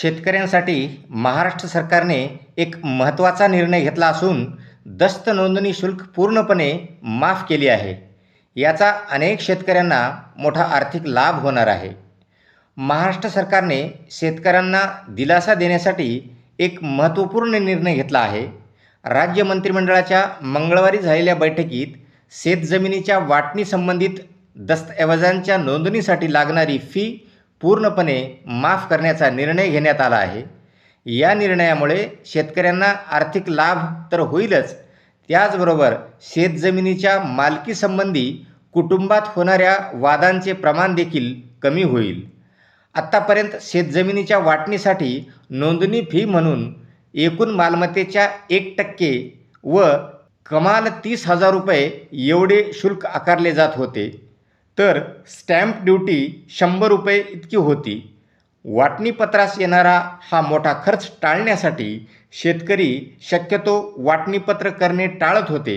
शेतकऱ्यांसाठी महाराष्ट्र सरकारने एक महत्त्वाचा निर्णय घेतला असून दस्त नोंदणी शुल्क पूर्णपणे माफ केली आहे. याचा अनेक शेतकऱ्यांना मोठा आर्थिक लाभ होणार आहे. महाराष्ट्र सरकारने शेतकऱ्यांना दिलासा देण्यासाठी एक महत्त्वपूर्ण निर्णय घेतला आहे. राज्य मंत्रिमंडळाच्या मंगळवारी झालेल्या बैठकीत शेतजमिनीच्या वाटणीसंबंधित दस्तऐवजांच्या नोंदणीसाठी लागणारी फी पूर्णपणे माफ करण्याचा निर्णय घेण्यात आला आहे. या निर्णयामुळे शेतकऱ्यांना आर्थिक लाभ तर होईलच. त्याचबरोबर शेतजमिनीच्या मालकीसंबंधी कुटुंबात होणाऱ्या वादांचे प्रमाण देखील कमी होईल. आत्तापर्यंत शेतजमिनीच्या वाटणीसाठी नोंदणी फी म्हणून एकूण मालमत्तेच्या एक टक्के व कमाल तीस हजार रुपये एवढे शुल्क आकारले जात होते. तर स्टॅम्प ड्युटी शंभर रुपये इतकी होती. वाटणीपत्रास येणारा हा मोठा खर्च टाळण्यासाठी शेतकरी शक्यतो वाटणीपत्र करणे टाळत होते.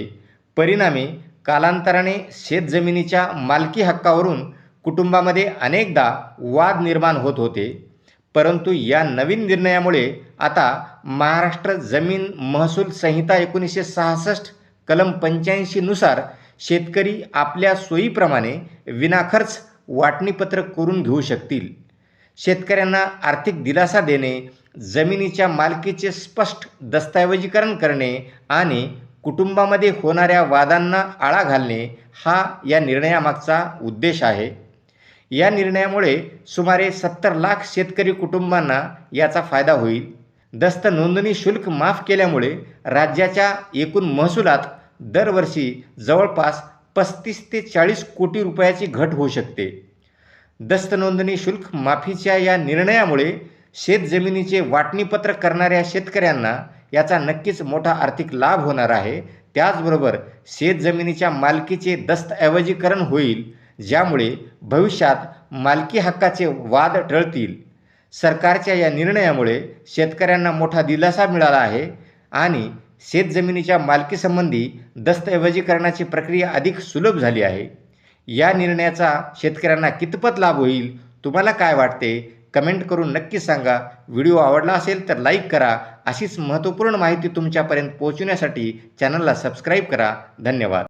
परिणामी कालांतराने शेतजमिनीच्या मालकी हक्कावरून कुटुंबामध्ये अनेकदा वाद निर्माण होत होते. परंतु या नवीन निर्णयामुळे आता महाराष्ट्र जमीन महसूल संहिता एकोणीसशे सहासष्ट कलम पंच्याऐंशीनुसार शेतकरी आपल्या सोयीप्रमाणे विनाखर्च वाटणीपत्र करून घेऊ शकतील. शेतकऱ्यांना आर्थिक दिलासा देणे जमिनीच्या मालकीचे स्पष्ट दस्तऐवजीकरण करणे आणि कुटुंबामध्ये होणाऱ्या वादांना आळा घालणे हा या निर्णयामागचा उद्देश आहे. या निर्णयामुळे सुमारे सत्तर लाख शेतकरी कुटुंबांना याचा फायदा होईल. दस्त नोंदणी शुल्क माफ केल्यामुळे राज्याच्या एकूण महसुलात दरवर्षी जवळपास पस्तीस ते चाळीस कोटी रुपयाची घट होऊ शकते. दस्त नोंदणी शुल्क माफीच्या या निर्णयामुळे शेतजमिनीचे वाटणीपत्र करणाऱ्या शेतकऱ्यांना याचा नक्कीच मोठा आर्थिक लाभ होणार आहे. त्याचबरोबर शेतजमिनीच्या मालकीचे दस्तऐवजीकरण होईल ज्यामुळे भविष्यात मालकी हक्काचे वाद टळतील. सरकारच्या या निर्णयामुळे शेतकऱ्यांना मोठा दिलासा मिळाला आहे आणि शेतजमिनीच्या मालकीसंबंधी दस्तऐवजीकरणाची प्रक्रिया अधिक सुलभ झाली आहे. या निर्णयाचा शेतकऱ्यांना कितपत लाभ होईल तुम्हाला काय वाटते? कमेंट करून नक्की सांगा. व्हिडिओ आवडला असेल तर लाईक करा. अशीच महत्त्वपूर्ण माहिती तुमच्यापर्यंत पोहोचवण्यासाठी चॅनलला सबस्क्राईब करा. धन्यवाद.